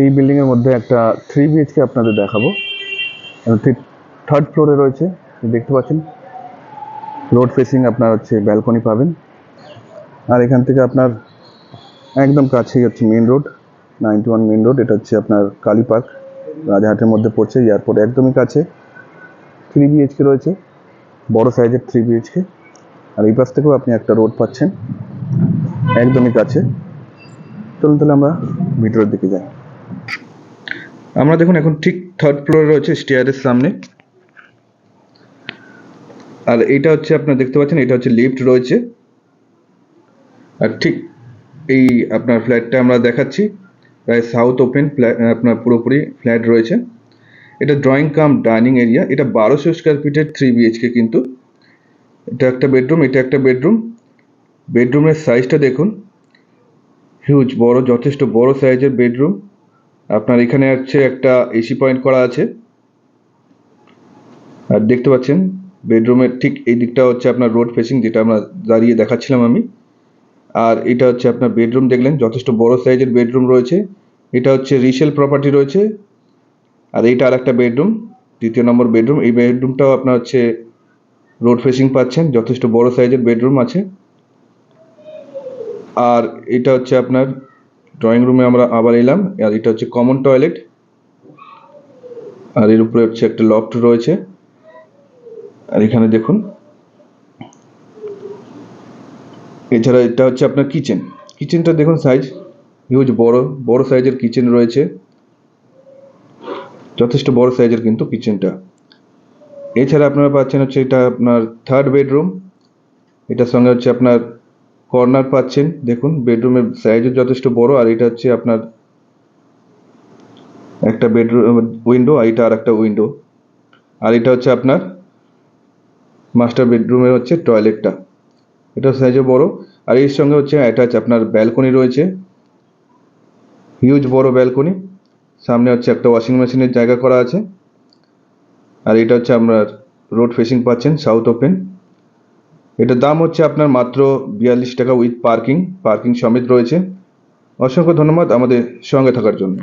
এই বিল্ডিংয়ের মধ্যে একটা থ্রি বিএইচকে আপনাদের দেখাবো। থার্ড ফ্লোরে রয়েছে দেখতে পাচ্ছেন। রোড ফেসিং আপনার হচ্ছে ব্যালকনি পাবেন। আর এখান থেকে আপনার একদম কাছেই হচ্ছে main road ninety one main road এটা হচ্ছে আপনার কালী পার্ক। রাজাহাটের মধ্যে পড়ছে, এয়ারপোর্ট একদমই কাছে। থ্রি বিএইচকে রয়েছে, বড় সাইজের থ্রি বিএইচকে আর এই পাশ থেকেও আপনি একটা রোড পাচ্ছেন, একদমই কাছে। চলুন তাহলে আমরা ভিতরের দিকে যাই। আমরা দেখুন এখন ঠিক থার্ড ফ্লোরে রয়েছে স্টেয়ারের সামনে। আর এটা হচ্ছে আপনার দেখতে পাচ্ছেন, এটা হচ্ছে লিফট রয়েছে। আর ঠিক এই আপনার ফ্ল্যাটটা আমরা দেখাচ্ছি, প্রায় সাউথ ওপেন আপনার পুরোপুরি ফ্ল্যাট রয়েছে। এটা ড্রয়িং কাম ডাইনিং এরিয়া এটা বারোশো স্কোয়ার ফিটের থ্রি বিএইচকে কিন্তু। এটা একটা বেডরুম এটা একটা বেডরুম বেডরুমের সাইজটা দেখুন হিউজ বড়, যথেষ্ট বড় সাইজের বেডরুম আপনার এখানে হচ্ছে একটা এসি পয়েন্ট করা আছে। আর দেখতে পাচ্ছেন বেডরুমের ঠিক এই দিকটা হচ্ছে আপনার রোড ফেসিং যেটা আমরা দাঁড়িয়ে দেখাচ্ছিলাম আমি। আর এটা হচ্ছে আপনার বেডরুম দেখলেন, যথেষ্ট বড় সাইজের বেডরুম রয়েছে। এটা হচ্ছে রিসেল প্রপার্টি রয়েছে। আর এইটা আর একটা বেডরুম দ্বিতীয় নম্বর বেডরুম এই বেডরুমটাও আপনার হচ্ছে রোড ফেসিং পাচ্ছেন, যথেষ্ট বড় সাইজের বেডরুম আছে। আর এটা হচ্ছে আপনার ড্রয়িং রুমে আমরা আবার এলাম। আর এটা হচ্ছে কমন টয়লেট আর এর উপরে হচ্ছে একটা লফট রয়েছে। আর এখানে দেখুন। এছাড়া এটা হচ্ছে আপনার কিচেন কিচেনটা দেখুন সাইজ হিউজ বড় বড় সাইজের কিচেন রয়েছে। যথেষ্ট বড় সাইজের কিন্তু কিচেনটা এছাড়া আপনারা পাচ্ছেন হচ্ছে এটা আপনার থার্ড বেডরুম এটার সঙ্গে হচ্ছে আপনার কর্নার পাচ্ছেন। দেখুন বেডরুমের সাইজও যথেষ্ট বড়, আর এটা হচ্ছে আপনার একটা বেডরুম উইন্ডো আর এটা আর একটা উইন্ডো আর এটা হচ্ছে আপনার মাস্টার বেডরুমের হচ্ছে টয়লেটটা এটা সাইজও বড়, আর এর সঙ্গে হচ্ছে অ্যাটাচ আপনার ব্যালকনি রয়েছে। হিউজ বড় ব্যালকনি সামনে হচ্ছে একটা ওয়াশিং মেশিনের জায়গা করা আছে। আর এটা হচ্ছে আপনার রোড ফেসিং পাচ্ছেন সাউথ ওপেন এটার দাম হচ্ছে আপনার মাত্র বিয়াল্লিশ টাকা উইথ পার্কিং। পার্কিং সমেত রয়েছে। অসংখ্য ধন্যবাদ আমাদের সঙ্গে থাকার জন্য।